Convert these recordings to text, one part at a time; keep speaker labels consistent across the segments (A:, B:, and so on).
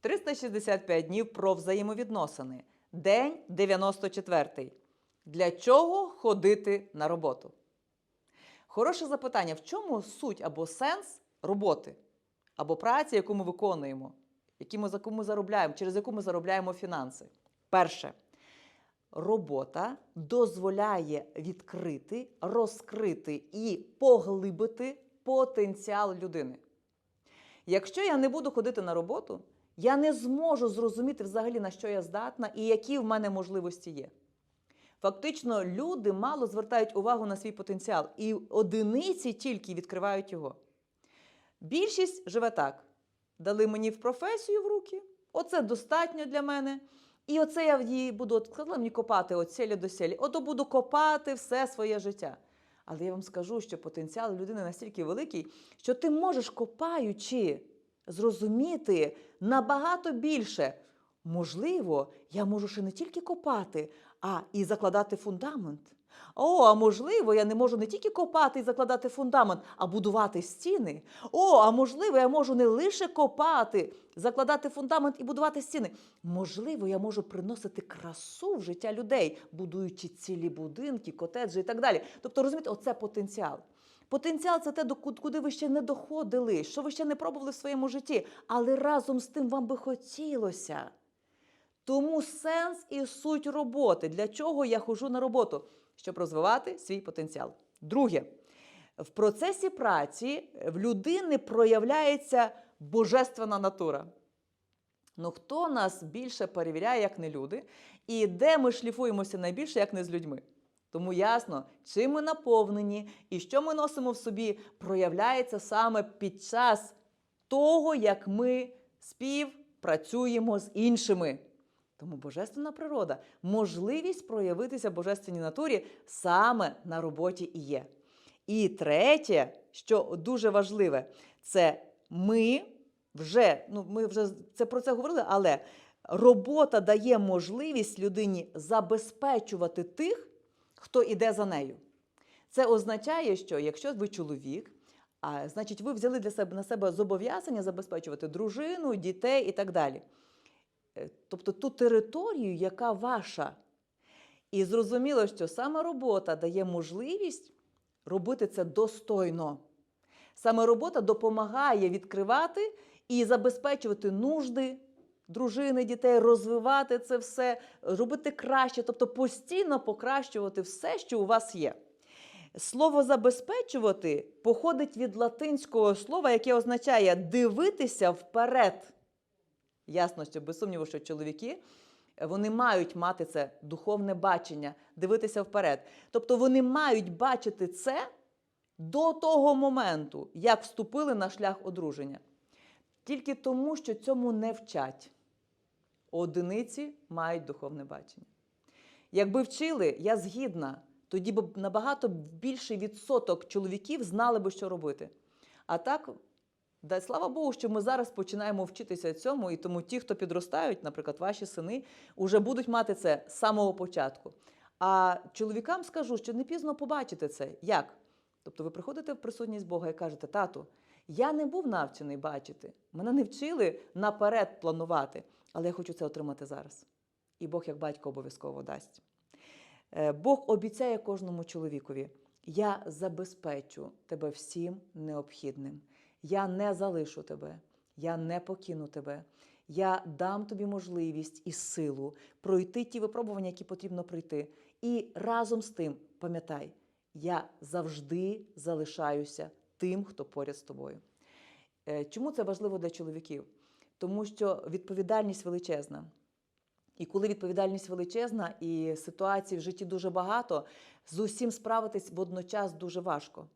A: 365 днів про взаємовідносини. День 94. Для чого ходити на роботу? Хороше запитання: в чому суть або сенс роботи, або праці, яку ми виконуємо, які ми, яку ми заробляємо, через яку ми заробляємо фінанси? Перше. Робота дозволяє відкрити, розкрити і поглибити потенціал людини. Якщо я не буду ходити на роботу, я не зможу зрозуміти взагалі, на що я здатна і які в мене можливості є. Фактично, люди мало звертають увагу на свій потенціал, і одиниці тільки відкривають його. Більшість живе так: дали мені в професію в руки, оце достатньо для мене. І оце я її буду от мені копати от селі до селі. Ото буду копати все своє життя. Але я вам скажу, що потенціал людини настільки великий, що ти можеш, копаючи, зрозуміти набагато більше. Можливо, я можу ще не тільки копати, а і закладати фундамент. О, а можливо, я не можу не тільки копати і закладати фундамент, а будувати стіни. О, а можливо, я можу не лише копати, закладати фундамент і будувати стіни. Можливо, я можу приносити красу в життя людей, будуючи цілі будинки, котеджі і так далі. Тобто, розумієте, оце потенціал. Потенціал це те, куди ви ще не доходили, що ви ще не пробували в своєму житті, але разом з тим вам би хотілося. Тому сенс і суть роботи. Для чого я ходжу на роботу? Щоб розвивати свій потенціал. Друге, в процесі праці в людини проявляється божественна натура. Ну хто нас більше перевіряє, як не люди, і де ми шліфуємося найбільше, як не з людьми? Тому ясно, чим ми наповнені і що ми носимо в собі, проявляється саме під час того, як ми співпрацюємо з іншими. Тому божественна природа, можливість проявитися божественній натурі саме на роботі і є. І третє, що дуже важливе, це ми вже, ну ми вже це про це говорили, але робота дає можливість людині забезпечувати тих, хто іде за нею. Це означає, що якщо ви чоловік, а значить, ви взяли для себе на себе зобов'язання забезпечувати дружину, дітей і так далі. Е, Тобто ту територію, яка ваша. І зрозуміло, що саме робота дає можливість робити це достойно. Саме робота допомагає відкривати і забезпечувати нужди дружини, дітей, розвивати це все, робити краще, тобто постійно покращувати все, що у вас є. Слово забезпечувати походить від латинського слова, яке означає дивитися вперед. Ясно, що без сумніву, що чоловіки е, вони мають мати це духовне бачення, дивитися вперед. Тобто вони мають бачити це до того моменту, як вступили на шлях одруження. Тільки тому, що цьому не вчать. Одиниці мають духовне бачення. Якби вчили, я згідна, тоді б набагато більший відсоток чоловіків знали би, що робити. А так, да, слава Богу, що ми зараз починаємо вчитися цьому, і тому ті, хто підростають, наприклад, ваші сини, вже будуть мати це з самого початку. А чоловікам скажу, що не пізно побачити це. Як? Тобто ви приходите в присутність Бога і кажете, тату, я не був навчений бачити, мене не вчили наперед планувати, але я хочу це отримати зараз. І Бог, як батько, обов'язково дасть. Е, Бог обіцяє кожному чоловікові: я забезпечу тебе всім необхідним. Я не залишу тебе, я не покину тебе. Я дам тобі можливість і силу пройти ті випробування, які потрібно пройти. І разом з тим, пам'ятай, я завжди залишаюся тим, хто поряд з тобою. Е, Чому це важливо для чоловіків? Тому що відповідальність величезна. І коли відповідальність величезна і ситуацій в житті дуже багато, з усім справитись водночас дуже важко.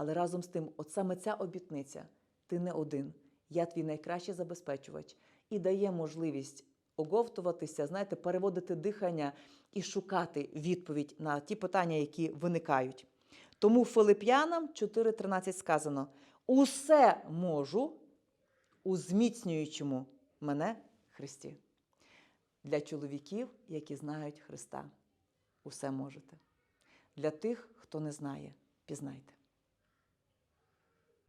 A: Але разом з тим, от саме ця обітниця, ти не один, я твій найкращий забезпечувач, і дає можливість оговтуватися, знаєте, переводити дихання і шукати відповідь на ті питання, які виникають. Тому Филип'янам 4.13 сказано: усе можу у зміцнюючому мене Христі. Для чоловіків, які знають Христа, усе можете. Для тих, хто не знає, пізнайте.